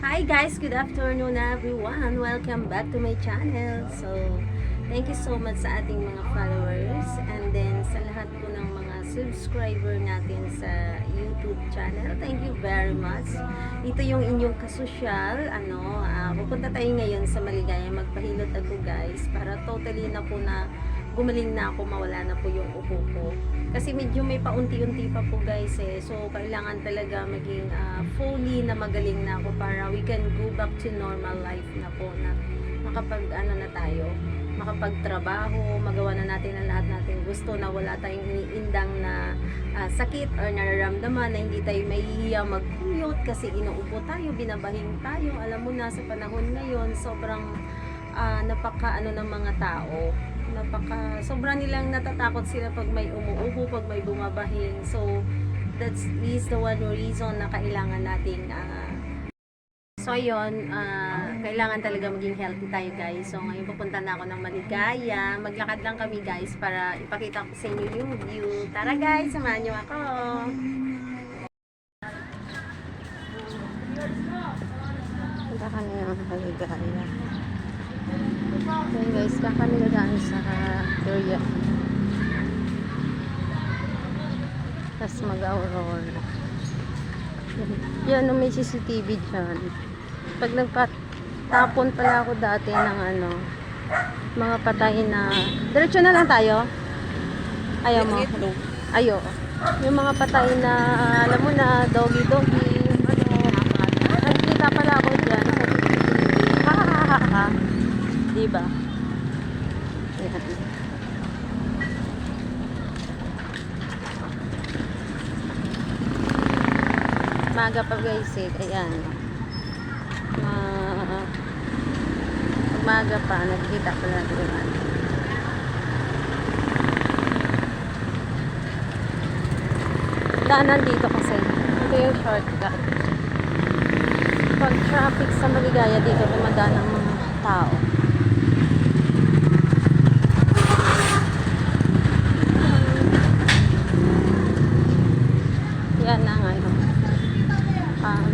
Hi guys, good afternoon everyone. Welcome back to my channel. So, thank you so much sa ating mga followers and then sa lahat po ng mga subscriber natin sa YouTube channel. Thank you very much. Ito yung inyong kasosyal. Ano, ah, pupunta tayo ngayon sa Maligaya. Magpahilot ako guys para totally na po na gumaling na ako, mawala na po yung upo ko. Kasi medyo may paunti-unti pa po guys eh. So, kailangan talaga maging ah, fully na magaling na ako para we can go back to normal life na po na makapag ano na tayo makapagtrabaho, magawa na natin ang lahat natin gusto na wala tayong iniindang na ah, sakit or nararamdaman na hindi tayo mahihiya mag-commute kasi inuupo tayo, binabahing tayo. Alam mo na sa panahon ngayon, sobrang ah, napaka ano ng mga tao napaka sobrang nilang natatakot sila pag may umuupo pag may bumabahing. So that's is the one reason na kailangan nating ah, so yun ah, kailangan talaga maging healthy tayo guys. So ngayon pupunta na ako ng Maligaya. Maglakad lang kami guys para ipakita ko sa inyo yung view. Tara guys samahan nyo ako Mag-aurora. Yan, may CCTV dyan. Pag nagpatapon pala ako dati ng ano, mga patay na... Diretso na lang tayo? Ayaw mo? Ayo. Yung mga patay na, alam mo na, doggy-doggy, ano, nagkita pala ako dyan ha, ha, ha, ha. Diba? Ayan. Maga pa guys eh. Ayan. Ma Maga pa. Nakikita ko na ito. Daanan dito kasi. Ito yung shortcut. Pag traffic sa Maligaya dito, dumadaan ang mga tao. Yan ang ano. Um,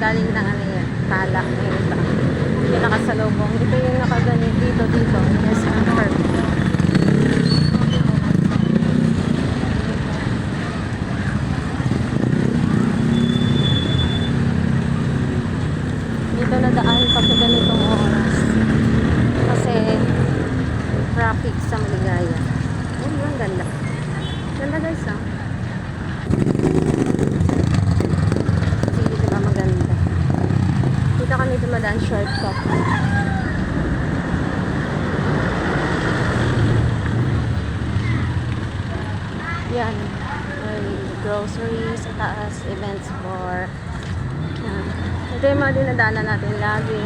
galing na ano yan. Tala. Yung iba. Yung nakasalubong. Ito yung nakaganit dito, dito. Yes, ang park. Dito na daan pag sa ganitong oras. Kasi traffic sa Maligaya. Ayun, ang ganda. Ganda guys, ah. Sige, diba maganda. Kami dumadaan shortcut. Yan. May groceries sa taas, events for yan. Ito yung mga dinadaanan natin lagi.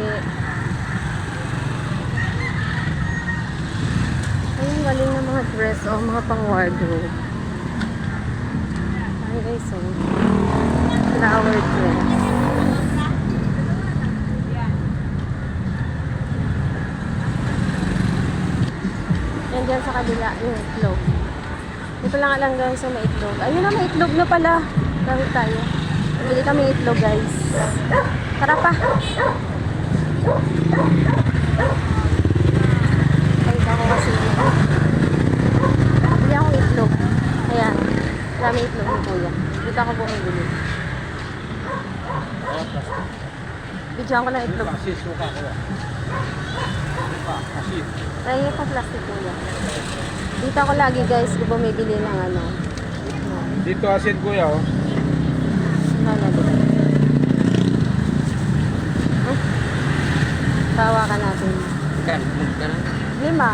Ayun, galing ng mga dress o mga pang wardrobe. Ay guys, oh. Flower dress. Yan dyan sa kabila, yung itlog. Dito lang lang guys sa may itlog. Ayun na, may itlog na pala. Dahil tayo. Bili kami itlog guys. Tara pa. Ay, ako kasi. Bili akong itlog. Ayan. Dami itlog ni kuya. Dito ako bumibili. Bidyan ko ng itlog. Suka ko. Suka, Try pa plastic kuya. Dito ako lagi guys kung bumibili ng ano. Dito asin kuya, oh. Ano ba? Huh? Tawa ka natin. Lima.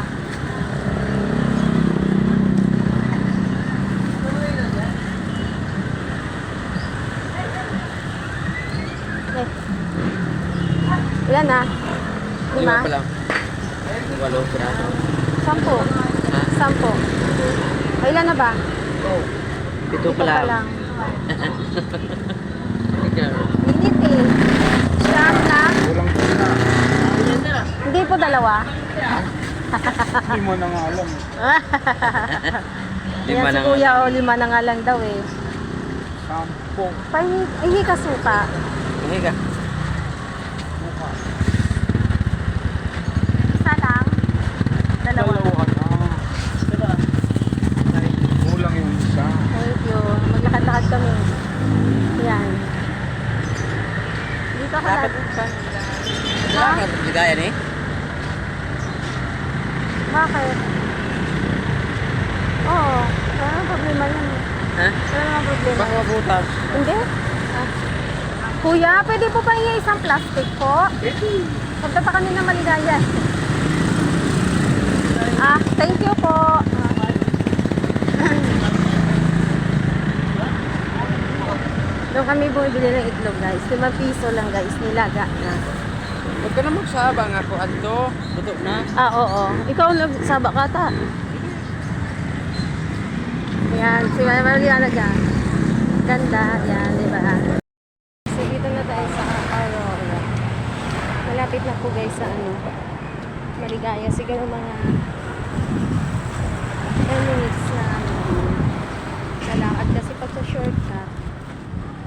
Eh. Ilan na? Lima? Lima pa lang. Walo, piraso. Sampo. Ha? Sampo. Ay, ilan na ba? Pito pa lang. Ikaw. Init eh. Siyam na? Hindi po dalawa. Hindi mo na nga alam. Yan Lima si lang. kuya o lima na nga lang daw eh. Sampo. Pahingi, hingi ka suka. Ka. Wala ka ligaya ni? Bakit? Oo. Wala nang problema yan. Ha? Wala nang problema. Baka mabutas. Hindi? Ah. Kuya, pwede po ba yung isang plastic po? Punta pa kami ng maligaya. Ah, thank you po. Doon kami bumibili ng itlog guys. 5 piso lang guys, nilaga na. Huwag ka na magsabang ako, Anto. Luto na. Ah, oo. Ikaw nagsaba ka ta. Yan, si Mama Mariana dyan. Ganda, yan, di ba? So, dito na tayo sa Aurora. Malapit na po guys sa ano, maligaya. Siguro mga 10 minutes na ano, sa lakad. Kasi pag sa shortcut,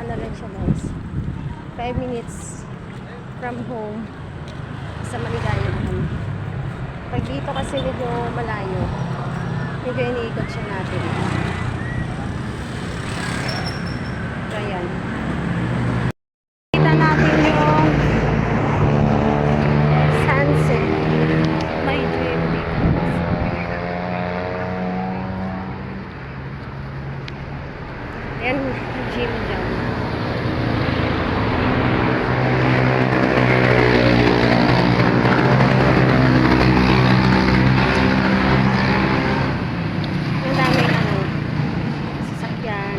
ano lang siya guys, 5 minutes from home sa maligaya na kami. Pag dito kasi medyo malayo, medyo iniikot siya natin. So, ayan. Kita natin yung sunset. My dream because. Ayan, yung gym dyan. Ang daming ano, sasakyan.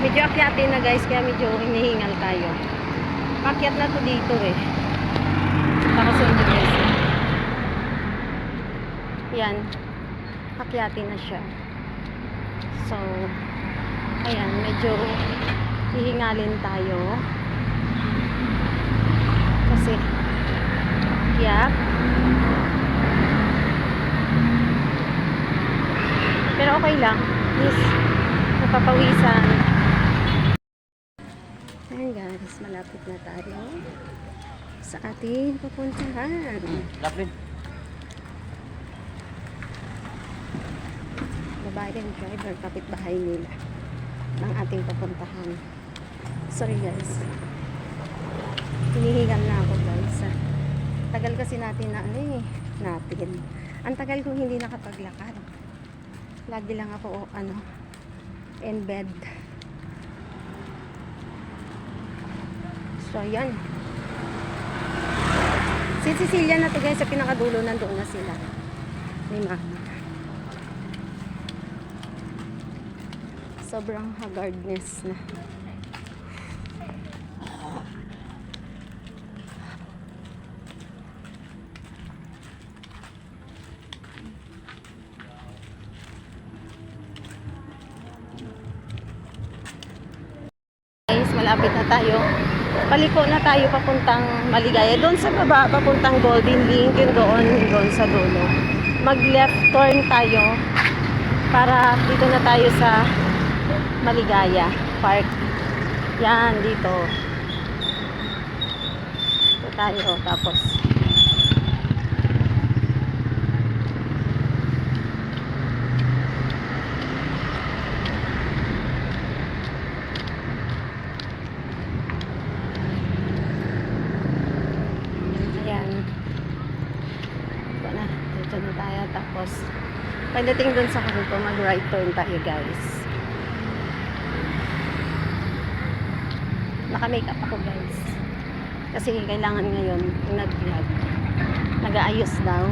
Medyo akyatin na guys, kaya medyo hinihingal tayo. Pakyat na to dito eh. Pakasundo guys. eh. Yan. Akyatin na siya. So, ayan, medyo hihingalin tayo. Kasi, yeah. Pero okay lang. At least, napapawisan. Ayan guys, malapit na tayo sa ating pupuntahan. Lapin. Babae yung driver, kapitbahay nila ng ating pupuntahan. Sorry guys. Hinihingal na ako guys. Tagal kasi natin na ano eh, natin. Ang tagal kong hindi nakapaglakad. Lagi lang ako ano, in bed. So, yan. Si Cecilia na to guys, sa pinakadulo nandoon na sila. Ni Mama. Sobrang haggardness na. Malapit na tayo. Paliko na tayo papuntang Maligaya. Doon sa baba, papuntang Golden Link, yun doon, doon sa dulo. Mag left turn tayo para dito na tayo sa Maligaya Park. Yan, dito. Dito tayo, tapos. Ayan. Dito Dito na tayo. Tapos, pagdating dun sa kanto, mag-right turn tayo, guys. Naka-makeup ako, guys. Kasi kailangan ngayon nag-vlog. Nag-aayos daw.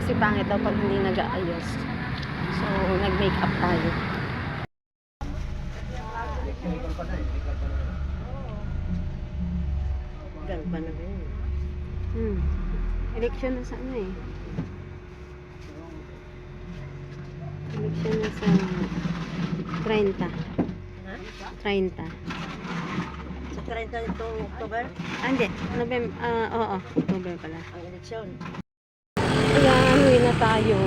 Kasi pangit daw pag hindi nag-aayos. So, nag-makeup tayo. Ganda na. Election na sa ano eh. Election na sa 30. Ha? 30. Sa 30 ito October, Ah, hindi. November, ah, oo, October pala. ang eleksyon. Ayan, uwi na tayo.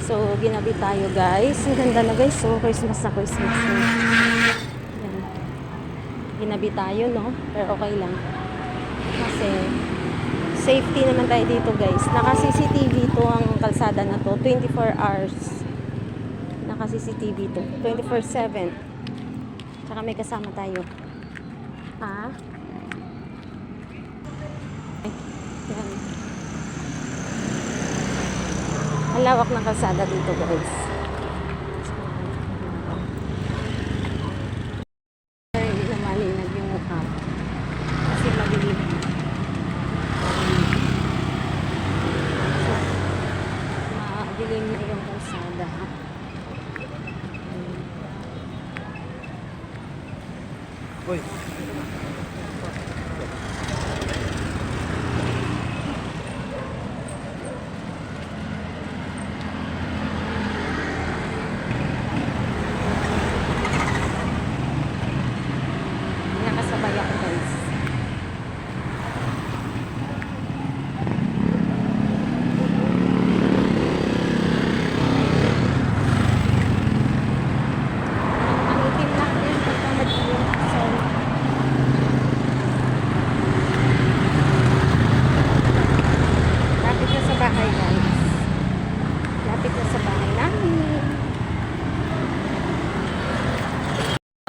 So, ginabi tayo guys. Ang ganda na guys. So, Christmas na Christmas. Ayan. Ginabi tayo, no? Pero okay lang. Kasi, safety naman tayo dito guys. Naka-CCTV to ang kalsada na to. 24 hours. Naka-CCTV to. 24-7. Tsaka may kasama tayo. Ha? Ay, yan. Ang ng kalsada dito guys. thôi.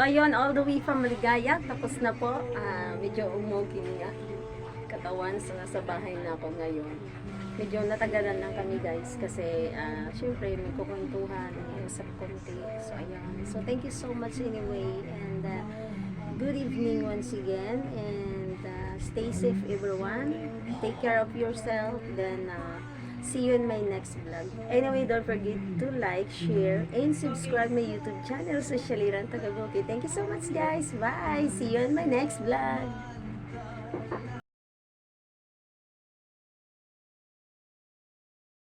So, ayun, all the way from Maligaya. Tapos na po. Ah, medyo umugin nga katawan sa nasa bahay na ako ngayon. Medyo natagalan lang kami guys kasi ah, syempre may kukwentuhan, may usap konti. So ayun. So thank you so much anyway and ah, good evening once again and ah, stay safe everyone. Take care of yourself then ah, See you in my next vlog. Anyway, don't forget to like, share, and subscribe my YouTube channel sa Shaliran Tagagoki. Thank you so much guys. Bye! See you in my next vlog.